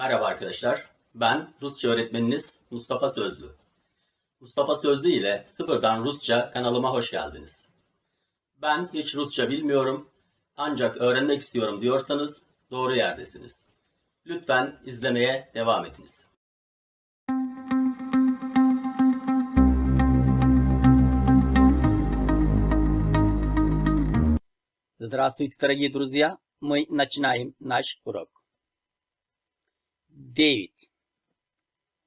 Merhaba arkadaşlar. Ben Rusça öğretmeniniz Mustafa Sözlü. Mustafa Sözlü ile Sıfırdan Rusça kanalıma hoş geldiniz. Ben hiç Rusça bilmiyorum ancak öğrenmek istiyorum diyorsanız doğru yerdesiniz. Lütfen izlemeye devam ediniz. Здравствуйте, дорогие друзья! Мы начинаем наш урок. David.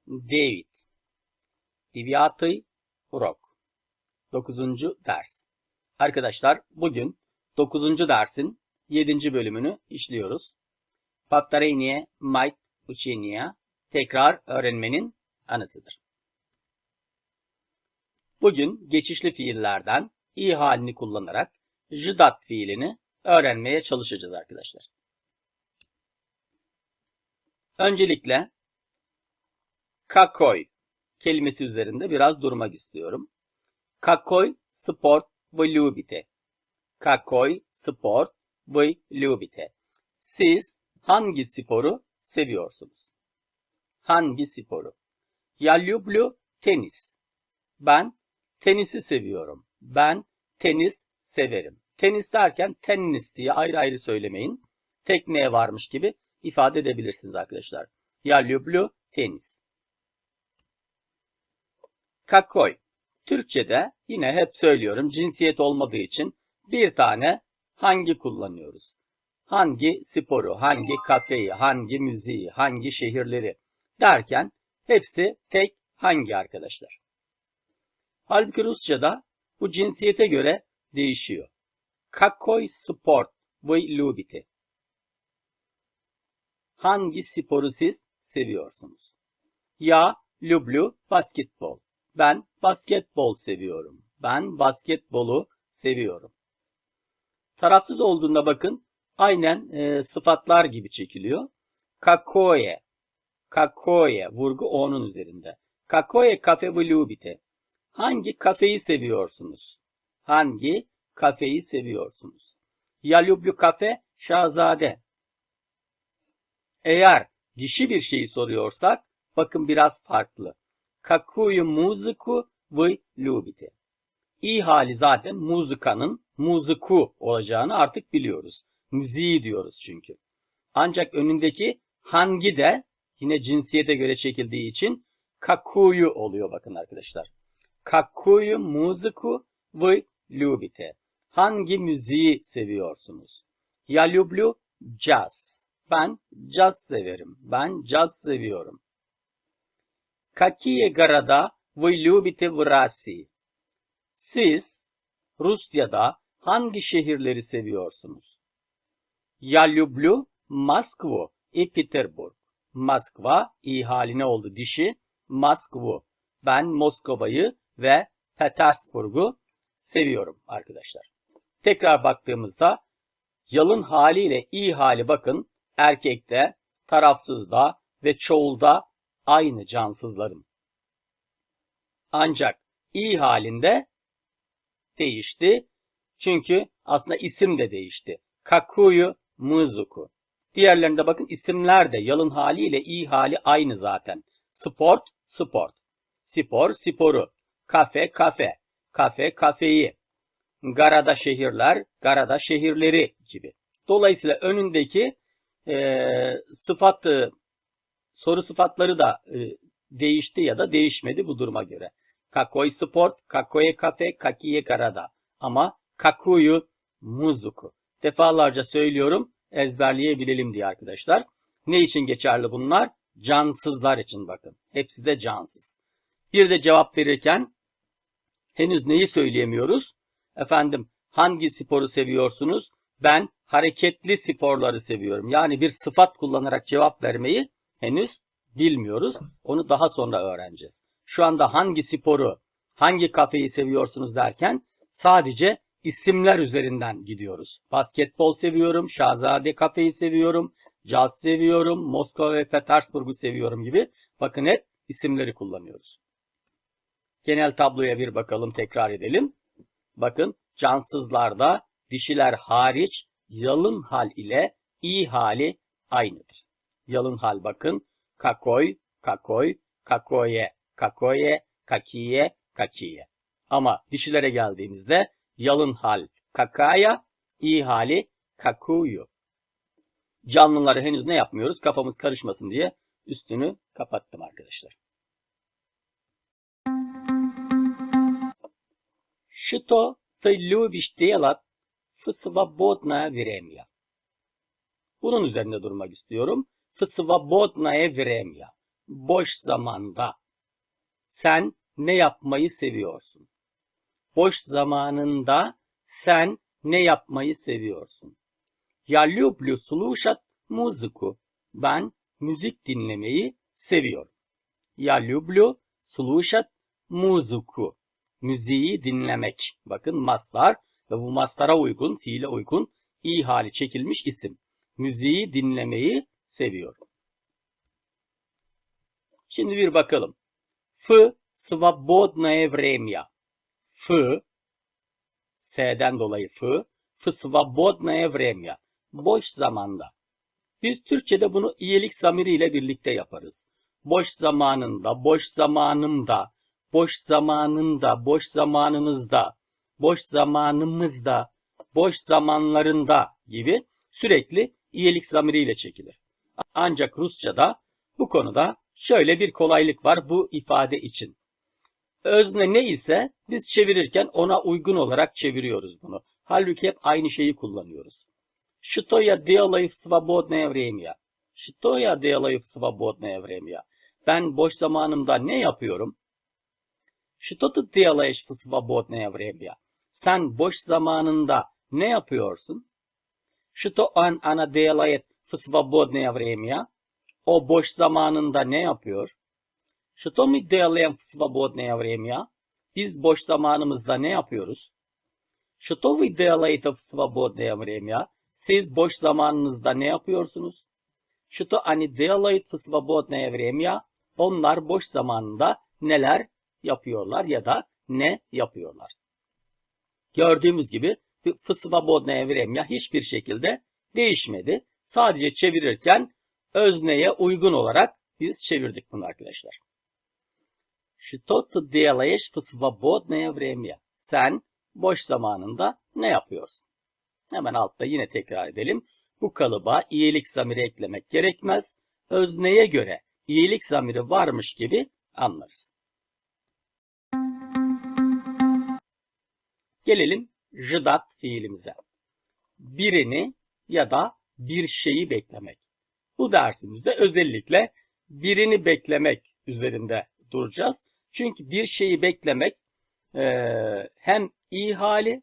David. Diviyatı Urok. 9. ders. Arkadaşlar bugün 9. dersin 7. bölümünü işliyoruz. Paftareyniye Mait Uçeniya tekrar öğrenmenin anısıdır. Bugün geçişli fiillerden i halini kullanarak jıdat fiilini öğrenmeye çalışacağız arkadaşlar. Öncelikle kakoy kelimesi üzerinde biraz durmak istiyorum. Kakoy sport volubite. Kakoy sport volubite. Siz hangi sporu seviyorsunuz? Hangi sporu? Ya lüblü tenis. Ben tenisi seviyorum. Ben tenis severim. Tenis derken tenis diye ayrı ayrı söylemeyin. Tekneye varmış gibi ifade edebilirsiniz arkadaşlar. Я люблю tenis. Kakoy. Türkçede yine hep söylüyorum cinsiyet olmadığı için bir tane hangi kullanıyoruz? Hangi sporu, hangi kafeyi, hangi müziği, hangi şehirleri derken hepsi tek hangi arkadaşlar. Halbuki Rusça'da bu cinsiyete göre değişiyor. Какой sport вы любите? hangi sporu siz seviyorsunuz? Ya Lublu basketbol. Ben basketbol seviyorum. Ben basketbolu seviyorum. Tarafsız olduğunda bakın aynen e, sıfatlar gibi çekiliyor. Kakoye. Kakoye. Vurgu onun üzerinde. Kakoye kafe vulubite. Hangi kafeyi seviyorsunuz? Hangi kafeyi seviyorsunuz? Ya Lublu kafe Şahzade. Eğer dişi bir şeyi soruyorsak bakın biraz farklı. Kakuyu muziku vy lubite. İyi hali zaten muzikanın muziku olacağını artık biliyoruz. Müziği diyoruz çünkü. Ancak önündeki hangi de yine cinsiyete göre çekildiği için kakuyu oluyor bakın arkadaşlar. Kakuyu muziku vy lubite. Hangi müziği seviyorsunuz? Ya lublu jazz. Ben caz severim. Ben caz seviyorum. Какие города вы любите в России? Siz Rusya'da hangi şehirleri seviyorsunuz? Я люблю Москву и Петербург. Moskva iyi haline oldu dişi. Moskvu. Ben Moskova'yı ve Petersburg'u seviyorum arkadaşlar. Tekrar baktığımızda yalın haliyle iyi hali bakın erkekte, tarafsızda ve çoğulda aynı cansızların. Ancak iyi halinde değişti. Çünkü aslında isim de değişti. Kakuyu Muzuku. Diğerlerinde bakın isimler de yalın haliyle iyi hali aynı zaten. Sport, sport. Spor, sporu. Kafe, kafe. Kafe, kafeyi. Garada şehirler, garada şehirleri gibi. Dolayısıyla önündeki e, sıfatı, soru sıfatları da e, değişti ya da değişmedi bu duruma göre. Kakoy sport, kakoye kafe, kakiye garada. Ama kakuyu muzuku. Defalarca söylüyorum ezberleyebilelim diye arkadaşlar. Ne için geçerli bunlar? Cansızlar için bakın. Hepsi de cansız. Bir de cevap verirken henüz neyi söyleyemiyoruz? Efendim hangi sporu seviyorsunuz? Ben hareketli sporları seviyorum. Yani bir sıfat kullanarak cevap vermeyi henüz bilmiyoruz. Onu daha sonra öğreneceğiz. Şu anda hangi sporu, hangi kafeyi seviyorsunuz derken sadece isimler üzerinden gidiyoruz. Basketbol seviyorum, Şahzade kafeyi seviyorum, caz seviyorum, Moskova ve Petersburg'u seviyorum gibi. Bakın hep isimleri kullanıyoruz. Genel tabloya bir bakalım, tekrar edelim. Bakın cansızlarda dişiler hariç yalın hal ile iyi hali aynıdır. Yalın hal bakın. Kakoy, kakoy, kakoye, kakoye, kakiye, kakiye. Ama dişilere geldiğimizde yalın hal kakaya, iyi hali kakuyu. Canlıları henüz ne yapmıyoruz? Kafamız karışmasın diye üstünü kapattım arkadaşlar. Что ты любишь делать в свободное время? Bunun üzerinde durmak istiyorum. В свободное время. Boş zamanda. Sen ne yapmayı seviyorsun? Boş zamanında sen ne yapmayı seviyorsun? Я люблю слушать музыку. Ben müzik dinlemeyi seviyorum. Я люблю слушать музыку. Müziği dinlemek. Bakın mastar ve bu mastara uygun, fiile uygun i hali çekilmiş isim. Müziği dinlemeyi seviyor. Şimdi bir bakalım. F svobodnaye vremya. F S'den dolayı F. F svobodnaye vremya. Boş zamanda. Biz Türkçe'de bunu iyilik zamiriyle birlikte yaparız. Boş zamanında, boş zamanımda, boş zamanında, boş zamanınızda boş zamanımızda, boş zamanlarında gibi sürekli iyilik zamiriyle çekilir. Ancak Rusça'da bu konuda şöyle bir kolaylık var bu ifade için. Özne ne ise biz çevirirken ona uygun olarak çeviriyoruz bunu. Halbuki hep aynı şeyi kullanıyoruz. Что я делаю в свободное время? Что я делаю в свободное время? Ben boş zamanımda ne yapıyorum? Что ты делаешь в свободное время? Sen boş zamanında ne yapıyorsun? Что он, она делает в свободное время? O boş zamanında ne yapıyor? Что мы делаем в свободное время? Biz boş zamanımızda ne yapıyoruz? Что вы делаете в свободное время? Siz boş zamanınızda ne yapıyorsunuz? Что они делают в свободное время? Onlar boş zamanında neler yapıyorlar ya da ne yapıyorlar? Gördüğümüz gibi в свободное время hiçbir şekilde değişmedi. Sadece çevirirken özneye uygun olarak biz çevirdik bunu arkadaşlar. Что ты делаешь в свободное время? Sen boş zamanında ne yapıyorsun? Hemen altta yine tekrar edelim. Bu kalıba iyilik zamiri eklemek gerekmez. Özneye göre iyilik zamiri varmış gibi anlarız. Gelelim jıdat fiilimize. Birini ya da bir şeyi beklemek. Bu dersimizde özellikle birini beklemek üzerinde duracağız. Çünkü bir şeyi beklemek e, hem iyi hali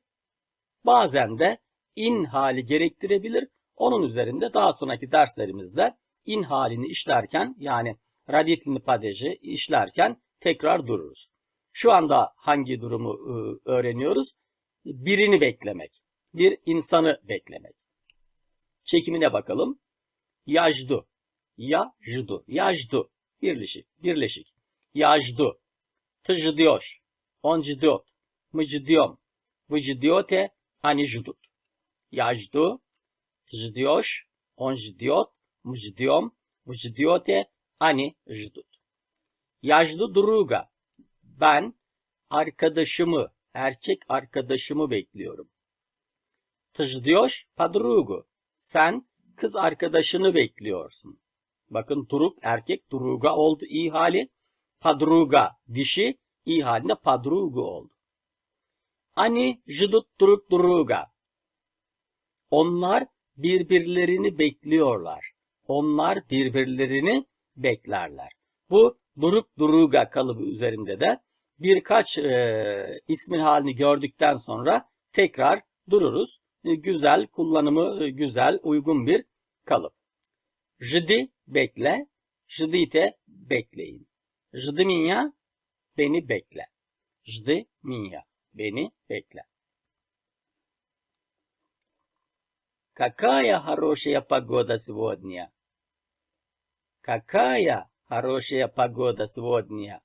bazen de in hali gerektirebilir. Onun üzerinde daha sonraki derslerimizde in halini işlerken yani radiyetini padej'i işlerken tekrar dururuz. Şu anda hangi durumu e, öğreniyoruz? birini beklemek. Bir insanı beklemek. Çekimine bakalım. Yajdu. Yajdu. Yajdu. Birleşik. Birleşik. Yajdu. Tıjdiyoş. Oncidiyot. Mıcidiyom. Vıcidiyote. Anijdut. Yajdu. Tıjdiyoş. Oncidiyot. Mıcidiyom. Vıcidiyote. Anijdut. Yajdu duruga. Ben arkadaşımı Erkek arkadaşımı bekliyorum. Tışdiyoş padrugu. Sen kız arkadaşını bekliyorsun. Bakın turuk erkek duruga oldu iyi hali. Padruga dişi iyi halinde padrugu oldu. Ani jidut turuk duruga. Onlar birbirlerini bekliyorlar. Onlar birbirlerini beklerler. Bu duruk duruga kalıbı üzerinde de birkaç e, ismin halini gördükten sonra tekrar dururuz. E, güzel kullanımı e, güzel uygun bir kalıp. Jdi bekle, jdite bekleyin. Jdi minya beni bekle. Jdi minya beni bekle. Какая хорошая погода сегодня? Какая хорошая погода сегодня?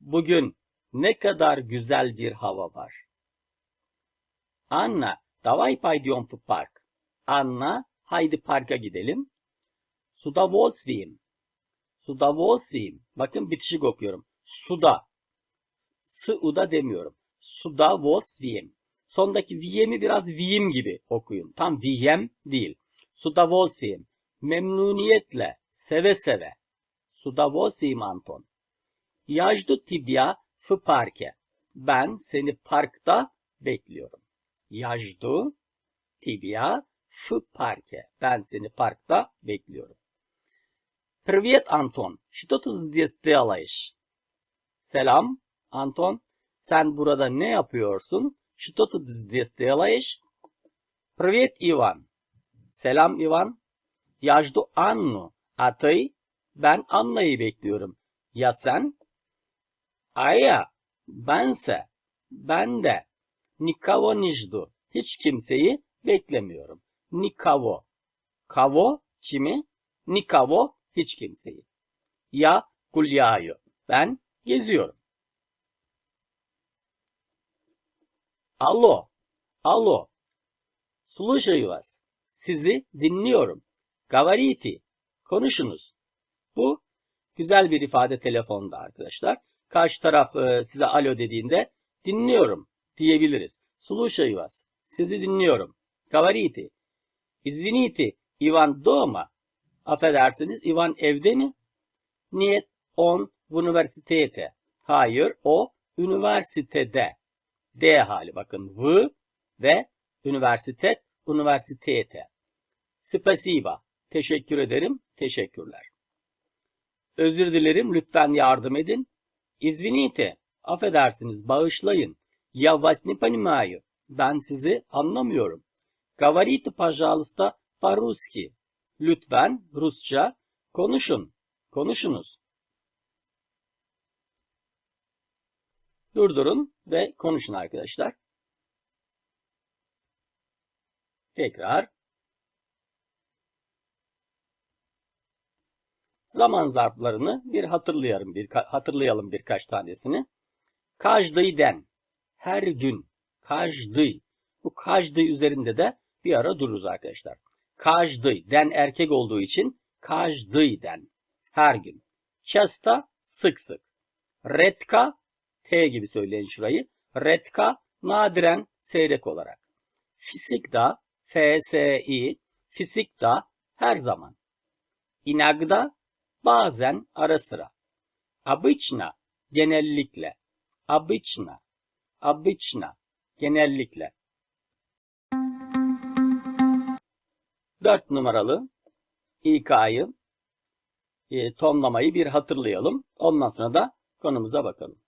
Bugün ne kadar güzel bir hava var. Anna, davay paydiyon в park. Anna, haydi parka gidelim. Suda volsvim. Suda volsvim. Bakın bitişik okuyorum. Suda. Suda demiyorum. Suda volsvim. Sondaki viyemi biraz viyim gibi okuyun. Tam viyem değil. Suda volsvim. Memnuniyetle, seve seve. Suda volsvim Anton. Yajdu tibya тебя в парке. Ben seni parkta bekliyorum. Я жду тебя в парке. Ben seni parkta bekliyorum. Привет, Антон. Что ты здесь делаешь? Selam, Anton. Sen burada ne yapıyorsun? Что ты здесь делаешь? Привет, Иван. Selam, Ivan. Я жду Анну. А ты? Ben Anna'yı bekliyorum. Ya sen? Aya, bense, ben de. Nikavo не жду. Hiç kimseyi beklemiyorum. Nikavo. Kavo kimi? Nikavo hiç kimseyi. Ya гуляю. Ben geziyorum. Alo. Alo. Слушаю вас. Sizi dinliyorum. Говорите. Konuşunuz. Bu güzel bir ifade telefonda arkadaşlar. Karşı taraf e, size alo dediğinde dinliyorum diyebiliriz. Слушаю вас. Sizi dinliyorum. Говорите. Извините, Ivan дома. Affedersiniz, Ivan evde mi? Niyet on в üniversitete. Hayır, o üniversitede. D hali bakın. V ve üniversitet, üniversitete. Spasiba. Teşekkür ederim, teşekkürler. Özür dilerim, lütfen yardım edin. Извините. Affedersiniz, bağışlayın. Я вас не понимаю. Ben sizi anlamıyorum. Говорите, пожалуйста, по-русски. Lütfen Rusça konuşun. Konuşunuz. Durdurun ve konuşun arkadaşlar. Tekrar. zaman zarflarını bir hatırlayalım, bir hatırlayalım birkaç tanesini. Kajdıyden her gün kajdıy. Bu kajdıy üzerinde de bir ara dururuz arkadaşlar. Kajdıy den erkek olduğu için kajdıy den her gün. Çesta sık sık. Retka T gibi söyleyin şurayı. Retka nadiren seyrek olarak. Fisik da F S I Fisik her zaman. İnagda bazen, ara sıra. Обычно, genellikle. Обычно, обычно, genellikle. Dört numaralı İK'yı e, tonlamayı bir hatırlayalım. Ondan sonra da konumuza bakalım.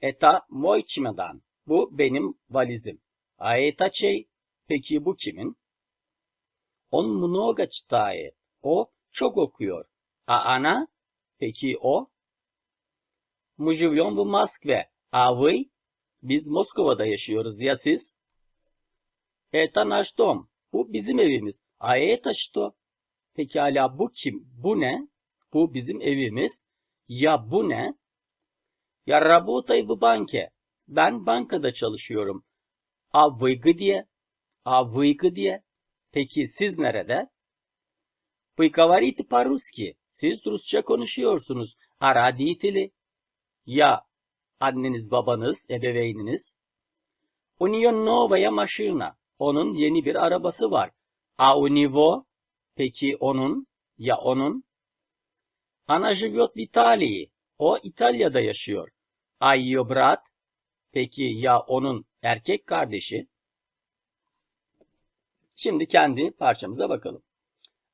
Eta moj çimedan. Bu benim valizim. A eta çey. Peki bu kimin? On mnoga читает. O çok okuyor. A ana? Peki o? Мы живем в Москве. А вы? Biz Moskova'da yaşıyoruz. Ya siz? Это наш дом. Bu bizim evimiz. А это что? Pekala bu kim? Bu ne? Bu bizim evimiz. Ya bu ne? Я работаю в банке. Ben bankada çalışıyorum. А вы где? А вы где? Peki siz nerede? Вы говорите по-русски. Siz Rusça konuşuyorsunuz. А родители? Ya anneniz, babanız, ebeveyniniz? У нее новая машина. Onun yeni bir arabası var. А у него? Peki onun? Ya onun? Она живет в Италии. O İtalya'da yaşıyor. А ее брат? Peki ya onun erkek kardeşi? Şimdi kendi parçamıza bakalım.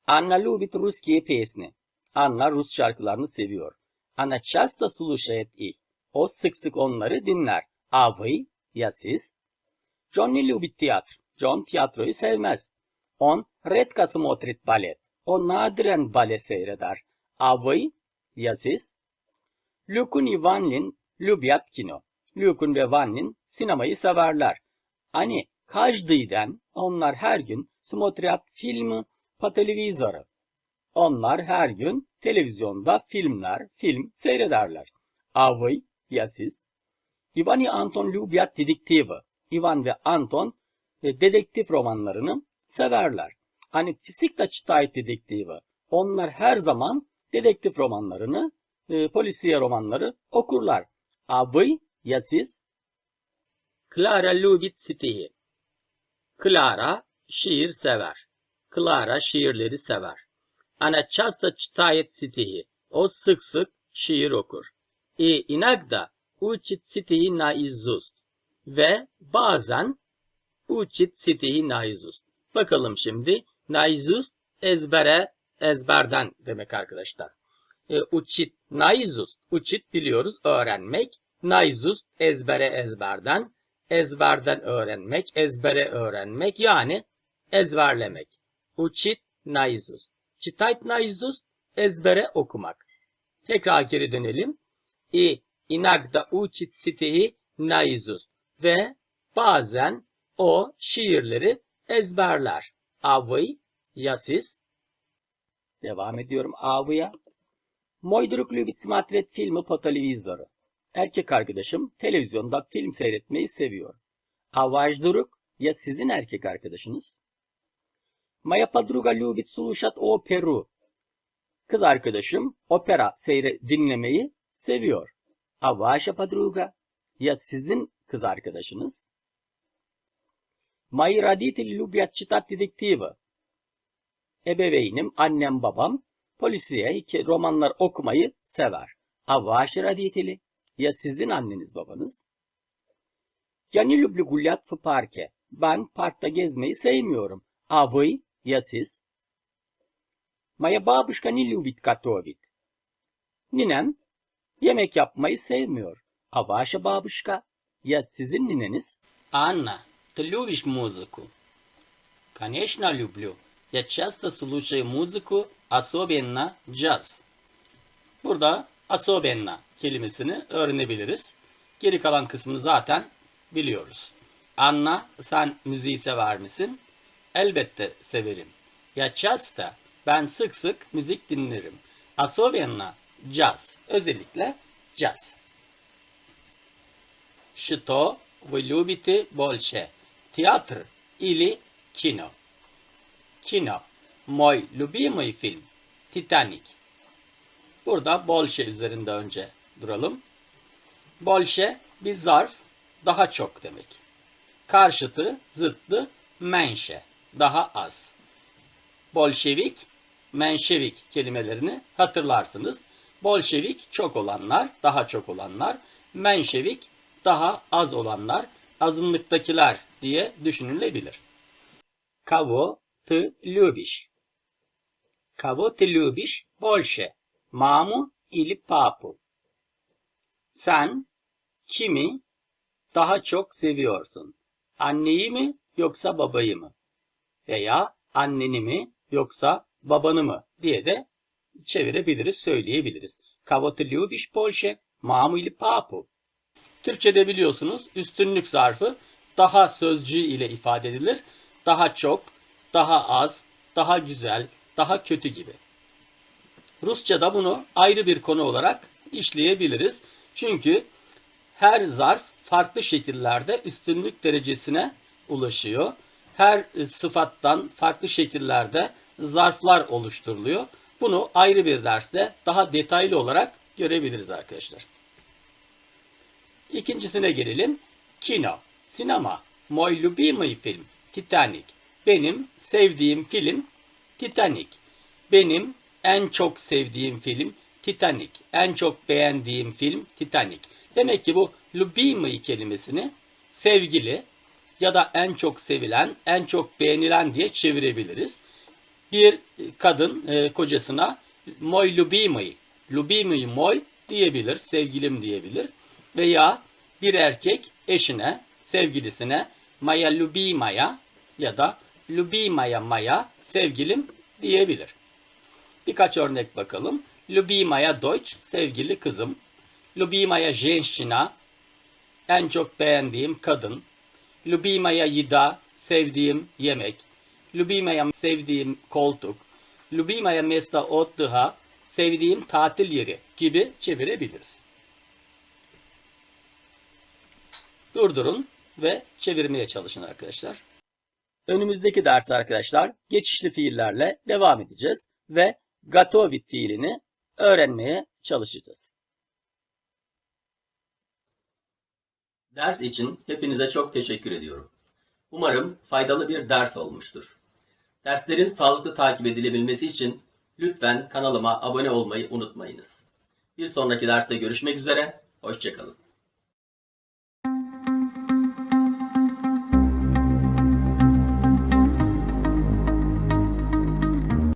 Anna любит русские песни. Anna Rus şarkılarını seviyor. Она часто слушает их. O sık sık onları dinler. А вы? Ya siz? Johnny любит театр. John tiyatroyu sevmez. On редко смотрит балет. O nadiren bale seyreder. А вы? Ya siz? Luke'un и Van'lin любят кино. Luke'un ve Van'lin sinemayı severler. Hani каждыйden onlar her gün смотрят фильмы по телевизору. Onlar her gün televizyonda filmler, film seyrederler. Avı ya siz? Ivan и Anton Lubiat dedektivi. Ivan ve Anton e, dedektif romanlarını severler. Hani fizik de çıtayt dedektivi. Onlar her zaman dedektif romanlarını, e, polisiye romanları okurlar. Avı ya siz? Clara Lubit Sitihi. Clara şiir sever. Clara şiirleri sever. Она часто читает стихи. O sık sık şiir okur. И иногда учит стихи наизусть. Ve bazen учит стихи наизусть. Bakalım şimdi. Naizust ezbere, ezberden demek arkadaşlar. E, учит naizust. Учит biliyoruz öğrenmek. Naizust ezbere ezberden. Ezberden öğrenmek, ezbere öğrenmek yani ezberlemek. Учит наизусть. Читать наизусть ezbere okumak. Tekrar geri dönelim. И иногда учит стихи наизусть. Ve bazen o şiirleri ezberler. А вы? Ya siz? Devam ediyorum А вы? Мой друг любит смотреть фильмы по телевизору. Erkek arkadaşım televizyonda film seyretmeyi seviyor. А ваш друг? Ya sizin erkek arkadaşınız? Моя подруга любит слушать оперу. Kız arkadaşım opera seyre dinlemeyi seviyor. А ваша подруга? Ya sizin kız arkadaşınız? Мои родители любят читать детективы. Ebeveynim, annem, babam polisiye hikaye, romanlar okumayı sever. А ваши родители? Ya sizin anneniz babanız? Я не люблю гулять в парке. Ben parkta gezmeyi sevmiyorum. А вы? Ya siz? Моя бабушка не любит готовить. Ninem yemek yapmayı sevmiyor. А ваша бабушка? Ya sizin nineniz? Анна, ты любишь музыку? Конечно, люблю. Я часто слушаю музыку, особенно джаз. Burada особенно kelimesini öğrenebiliriz. Geri kalan kısmını zaten biliyoruz. Anna, sen müziği sever misin? Elbette severim. Ya часто, ben sık sık müzik dinlerim. Особенно jazz, özellikle jazz. Что вы любите больше? Театр или кино? Кино. Мой любимый film. Titanic. Burada bolşe üzerinde önce duralım. Bolşe bir zarf, daha çok demek. Karşıtı, zıttı, menşe, daha az. Bolşevik, menşevik kelimelerini hatırlarsınız. Bolşevik çok olanlar, daha çok olanlar. Menşevik daha az olanlar, azınlıktakiler diye düşünülebilir. Kavo ty lubisz? Kavo ty lubisz? Bolşe. Mamu ili papu. Sen kimi daha çok seviyorsun? Anneyi mi yoksa babayı mı? Veya anneni mi yoksa babanı mı diye de çevirebiliriz, söyleyebiliriz. Kavo ty lubisz Bolşe? Mamu ili papu. Türkçe'de biliyorsunuz üstünlük zarfı daha sözcüğü ile ifade edilir. Daha çok, daha az, daha güzel, daha kötü gibi. Rusça'da bunu ayrı bir konu olarak işleyebiliriz. Çünkü her zarf farklı şekillerde üstünlük derecesine ulaşıyor Her sıfattan farklı şekillerde zarflar oluşturuluyor. Bunu ayrı bir derste daha detaylı olarak görebiliriz arkadaşlar. İkincisine gelelim. Kino, sinema. Moj любимый film. Titanic. Benim sevdiğim film Titanic. Benim en çok sevdiğim film Titanic. En çok beğendiğim film Titanic. Demek ki bu любимый kelimesini sevgili ya da en çok sevilen, en çok beğenilen diye çevirebiliriz. Bir kadın e, kocasına moy lubimi, lubimi moy diyebilir, sevgilim diyebilir. Veya bir erkek eşine, sevgilisine maya lubimaya ya da lubimaya maya sevgilim diyebilir. Birkaç örnek bakalım. Lubimaya Deutsch, sevgili kızım. Lubimaya Jenshina, en çok beğendiğim kadın. Lubimaya Yida sevdiğim yemek. Lubimaya sevdiğim koltuk. Lubimaya Mesta Ottıha sevdiğim tatil yeri gibi çevirebiliriz. Durdurun ve çevirmeye çalışın arkadaşlar. Önümüzdeki ders arkadaşlar geçişli fiillerle devam edeceğiz ve gatovi fiilini öğrenmeye çalışacağız. Ders için hepinize çok teşekkür ediyorum. Umarım faydalı bir ders olmuştur. Derslerin sağlıklı takip edilebilmesi için lütfen kanalıma abone olmayı unutmayınız. Bir sonraki derste görüşmek üzere, hoşçakalın.